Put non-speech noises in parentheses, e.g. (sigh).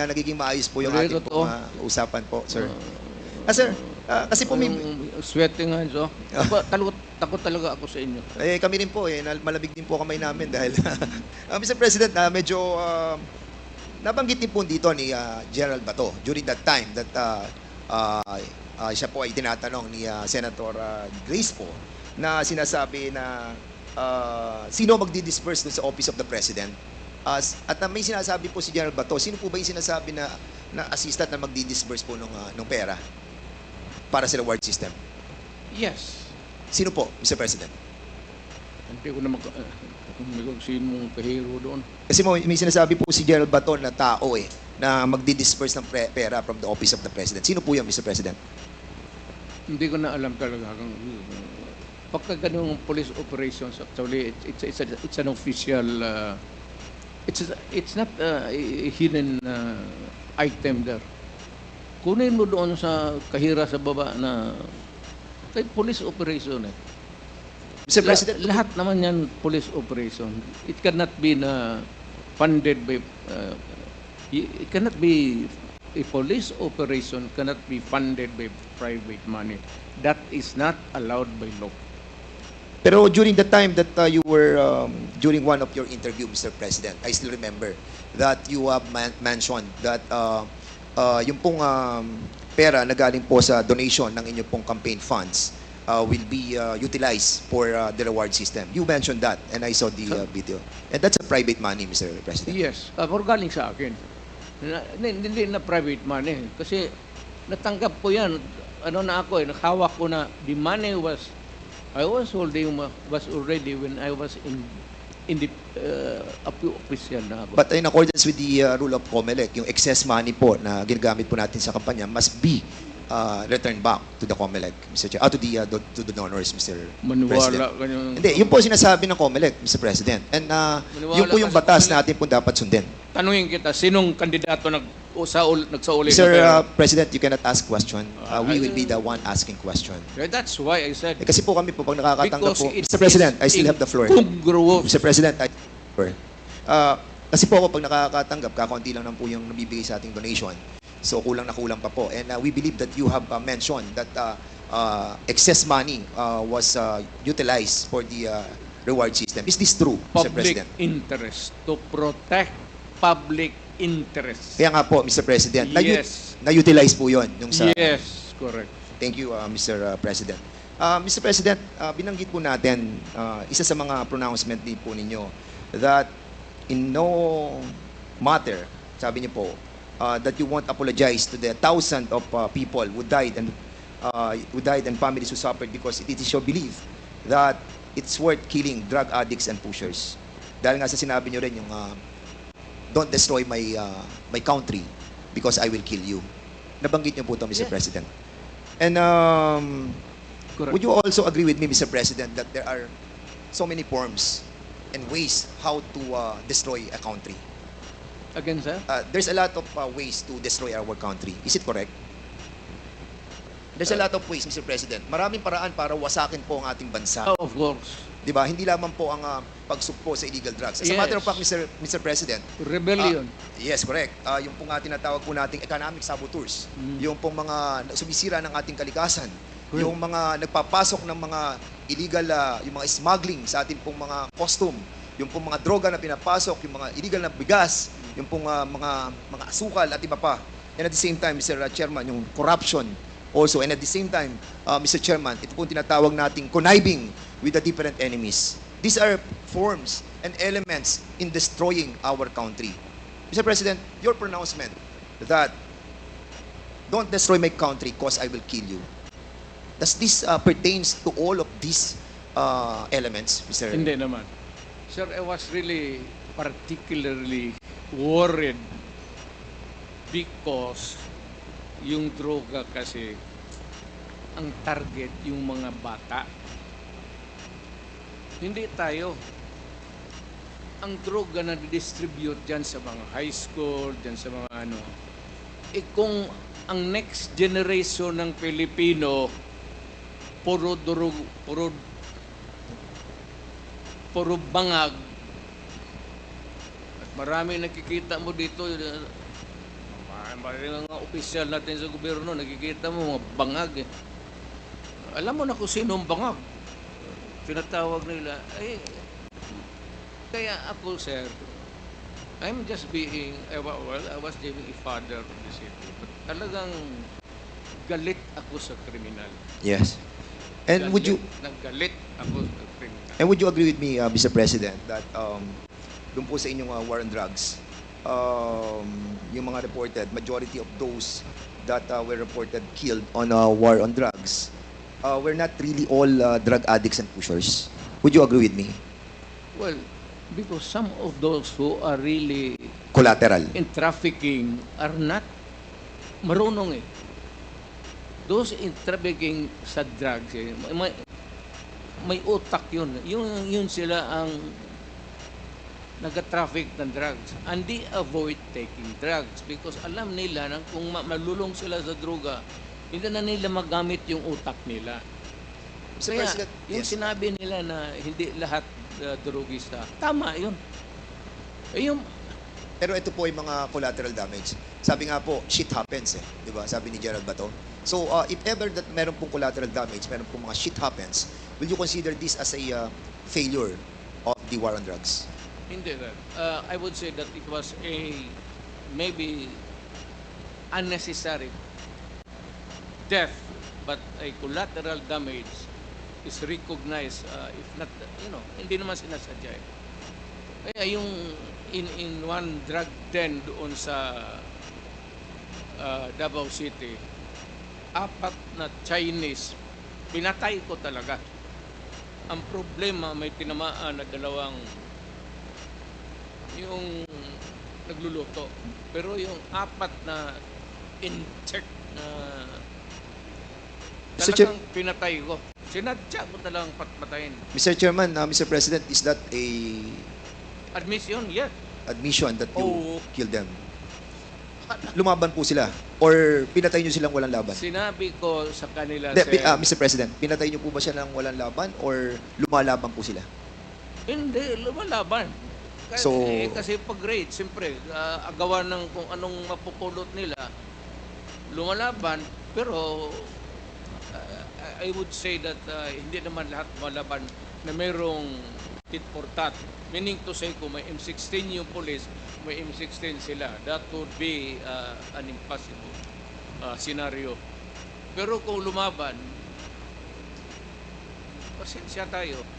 ah, nagiging maayos po yung ating totoo. pong, ah, usapan po, sir. Ah, sir, ah, kasi po may, Yung sweating hands, oh. Takot, takot, talaga ako sa inyo. Eh, kami rin po, eh, malamig din po kamay namin dahil, (laughs) Ah, Mr. President, ah, medyo ah, nabanggit din po dito ni ah, Gerald Bato during that time that ah, ah, ah, siya po ay tinatanong ni ah, Senator ah, Grace po na sinasabi na ah, sino magdi-disperse sa Office of the President. As, at ah, may sinasabi po si General Bato, sino po ba yung sinasabi na, na assistant na magdi-disperse po ng, ah, ng pera para sa reward system? Yes. Sino po, Mr. President? Hindi ko na mag... Uh, hindi ko sinong kahiro doon. Kasi mo, may sinasabi po si Gerald Baton na tao eh, na magdi-disperse ng pre- pera from the office of the president. Sino po yun, Mr. President? Hindi ko na alam talaga. Kung, pagka ganung police operations, actually, it's, it's, it's, a- it's an official... Uh, it's, it's not uh, a hidden uh, item there. Kunin mo doon sa kahira sa baba na kay police operation eh. Mr. La- President, lahat naman yan police operation. It cannot be na funded by uh, it cannot be a police operation cannot be funded by private money. That is not allowed by law. Pero during the time that uh, you were, um, during one of your interview, Mr. President, I still remember that you have man- mentioned that uh, uh, yung pong um, pera na galing po sa donation ng inyong pong campaign funds uh, will be uh, utilized for uh, the reward system. You mentioned that and I saw the uh, video. And that's a private money, Mr. President. Yes, uh, or galing sa akin. Na, hindi, hindi na private money. Kasi natanggap ko yan. Ano na ako eh, nakahawak ko na the money was, I was holding, was already when I was in in the uh, official na ako. But in accordance with the uh, rule of COMELEC, yung excess money po na ginagamit po natin sa kampanya must be uh, returned back to the COMELEC, Mr. Chair. Ah, to the, uh, do- to the donors, Mr. Maniwala President. ka yung... Hindi, yun po sinasabi ng COMELEC, Mr. President. And uh, Maniwala yun po yung batas COMELEC. na atin po dapat sundin. Tanungin kita, sinong kandidato nag usaul nagsauli Mr. ng Uh? President, you cannot ask question. Uh, we Ah, will be the one asking question. That's why I said Eh, kasi po kami po, pag nakakatanggap because po, it Mr. President, I still have the floor. incongruous. Mr. President, I uh, kasi po ako pag nakakatanggap, kakaunti lang naman po yung nabibigay sa ating donation. So kulang na kulang pa po. And uh, we believe that you have uh, mentioned that uh, uh, excess money uh, was uh, utilized for the uh, reward system. Is this true, Mr. Public President? interest to protect public interest. Kaya nga po, Mr. President, Yes. na-utilize po yun. Yung sa, Yes, correct. Thank you, uh, Mr. uh, President. Uh, Mr. President, uh, binanggit po natin, uh, isa sa mga pronouncement din po ninyo, that in no matter, sabi niyo po, uh, that you won't apologize to the thousand of uh, people who died and uh, who died and families who suffered because it is your belief that it's worth killing drug addicts and pushers. Dahil nga sa sinabi niyo rin yung uh, don't destroy my uh, my country because I will kill you. Nabanggit niyo po ito, Mr. Yes. President. And um, Correct. would you also agree with me, Mr. President, that there are so many forms and ways how to uh, destroy a country? Again, sir? Uh, there's a lot of uh, ways to destroy our country. Is it correct? There's a lot of ways, Mr. President. Maraming paraan para wasakin po ang ating bansa. Oh, of course. Di ba? Hindi lamang po ang uh, pagsugpo sa illegal drugs. As a Yes. matter of fact, Mr. Mr. President, Rebellion. Ah, yes, correct. Ah, yung pong nga tinatawag po nating economic saboteurs, Mm. yung pong mga sumisira ng ating kalikasan, Correct. yung mga nagpapasok ng mga illegal, ah, yung mga smuggling sa ating pong mga costume, yung pong mga droga na pinapasok, yung mga illegal na bigas, yung pong ah, mga mga asukal at iba pa. And at the same time, Mr. Chairman, yung corruption also. And at the same time, ah, Mr. Chairman, ito pong tinatawag nating conniving with the different enemies. These are forms and elements in destroying our country. Mr. President, your pronouncement that don't destroy my country cause I will kill you. Does this uh, pertains to all of these uh, elements, Mr. Hindi naman. Sir, I was really particularly worried because yung droga kasi ang target yung mga bata. Hindi tayo. Ang droga na distribute dyan sa mga high school, dyan sa mga ano, eh kung ang next generation ng Pilipino puro durug, puro puro bangag. At marami nakikita mo dito, uh, Yung mga opisyal natin sa gobyerno, nakikita mo mga bangag eh. Alam mo na kung sino ang bangag. Tinatawag nila. Eh, kaya ako, sir, I'm just being, eh, well, I was being a father of the city. But talagang galit ako sa kriminal. Yes. And would you Naggalit ako sa kriminal. and would you agree with me, uh, Mr. President, that um, doon po sa inyong uh, war on drugs, um, yung mga reported, majority of those that uh, were reported killed on uh, war on drugs, uh, were not really all uh, drug addicts and pushers. Would you agree with me? Well, because some of those who are really Collateral. in trafficking are not marunong eh. Those in trafficking sa drugs, eh, may, may utak yun. Yun, yun sila ang nag-traffic ng drugs. And they avoid taking drugs because alam nila na kung ma- malulong sila sa droga, hindi na nila magamit yung utak nila. Mr. Kaya, President, yung yes. sinabi nila na hindi lahat uh, drugista, tama yun. Eh, yung Pero ito po yung mga collateral damage. Sabi nga po, shit happens eh. Di ba? Sabi ni Gerald Bato. So, uh, if ever that meron pong collateral damage, meron pong mga shit happens, will you consider this as a uh, failure of the war on drugs? Hindi. Uh, I would say that it was a maybe unnecessary death, but a collateral damage is recognized uh, if not, you know, hindi naman sinasadya. eh. Kaya yung in, in one drug den doon sa uh, Davao City, apat na Chinese, pinatay ko talaga. Ang problema, may tinamaan na dalawang yung nagluluto. Pero yung apat na in-check na Mr. Chair- talagang pinatay ko. Sinadya ko talagang patpatayin. Mr. Chairman, uh, Mr. President, is that a Admission, yes. admission that you Oo. killed them? Lumaban po sila? Or pinatay nyo silang walang laban? Sinabi ko sa kanila, Hindi, sir, pi- ah, Mr. President, pinatay nyo po ba siya ng walang laban or lumalaban po sila? hindi, lumalaban. Kasi, So- eh, kasi pag grade, siyempre, ah, agawan ng kung anong mapupulot nila, lumalaban, pero I would say that ah, hindi naman lahat malaban na mayroong tit for tat. Meaning to say, kung may M16 yung police, may M16 sila. That would be ah, an impossible ah, scenario. Pero kung lumaban, pasensya tayo.